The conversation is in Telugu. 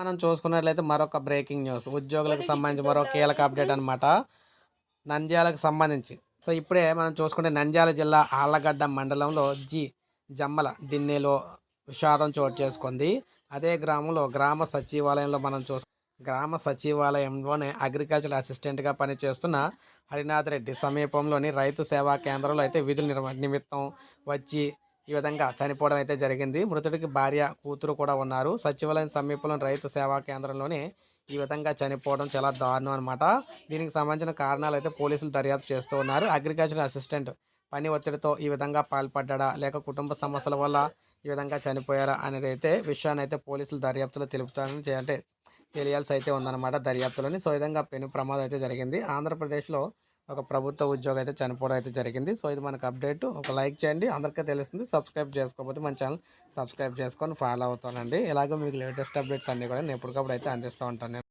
మనం చూసుకున్నట్లయితే మరొక బ్రేకింగ్ న్యూస్. ఉద్యోగులకు సంబంధించి మరో కీలక అప్డేట్ అనమాట నంద్యాలకు సంబంధించి. సో ఇప్పుడే మనం చూసుకుంటే నంద్యాల జిల్లా ఆళ్ళగడ్డ మండలంలో జి జమ్మల దిన్నెలో విషాదం చోటు చేసుకుంది. అదే గ్రామంలో గ్రామ సచివాలయంలో మనం చూ గ్రామ సచివాలయంలోనే అగ్రికల్చర్ అసిస్టెంట్గా పనిచేస్తున్న హరినాథ్ రెడ్డి సమీపంలోని రైతు సేవా కేంద్రంలో అయితే విధుల నిమిత్తం వచ్చి ఈ విధంగా చనిపోవడం అయితే జరిగింది. మృతుడికి భార్య కూతురు కూడా ఉన్నారు. సచివాలయం సమీపంలో రైతు సేవా కేంద్రంలోనే ఈ విధంగా చనిపోవడం చాలా దారుణం అనమాట దీనికి సంబంధించిన కారణాలు అయితే పోలీసులు దర్యాప్తు చేస్తూ ఉన్నారు. అగ్రికల్చర్ అసిస్టెంట్ పని ఒత్తిడితో ఈ విధంగా పాల్పడ్డా లేక కుటుంబ సమస్యల వల్ల ఈ విధంగా చనిపోయారా అనేది అయితే విషయాన్ని అయితే పోలీసులు దర్యాప్తులో తెలుపుతారని అంటే తెలియాల్సి అయితే ఉందన్నమాట దర్యాప్తులోని. సో విధంగా పెను ప్రమాదం అయితే జరిగింది. ఆంధ్రప్రదేశ్లో ఒక ప్రభుత్వ ఉద్యోగం అయితే చనిపోవడం అయితే జరిగింది. సో ఇది మనకు అప్డేట్. ఒక లైక్ చేయండి. అందరికీ తెలుస్తుంది. సబ్స్క్రైబ్ చేసుకోకపోతే మన ఛానల్ సబ్స్క్రైబ్ చేసుకొని ఫాలో అవుతానండి. ఇలాగే మీకు లేటెస్ట్ అప్డేట్స్ అన్నీ కూడా నేను ఎప్పటికప్పుడు అయితే అందిస్తూ ఉంటాను.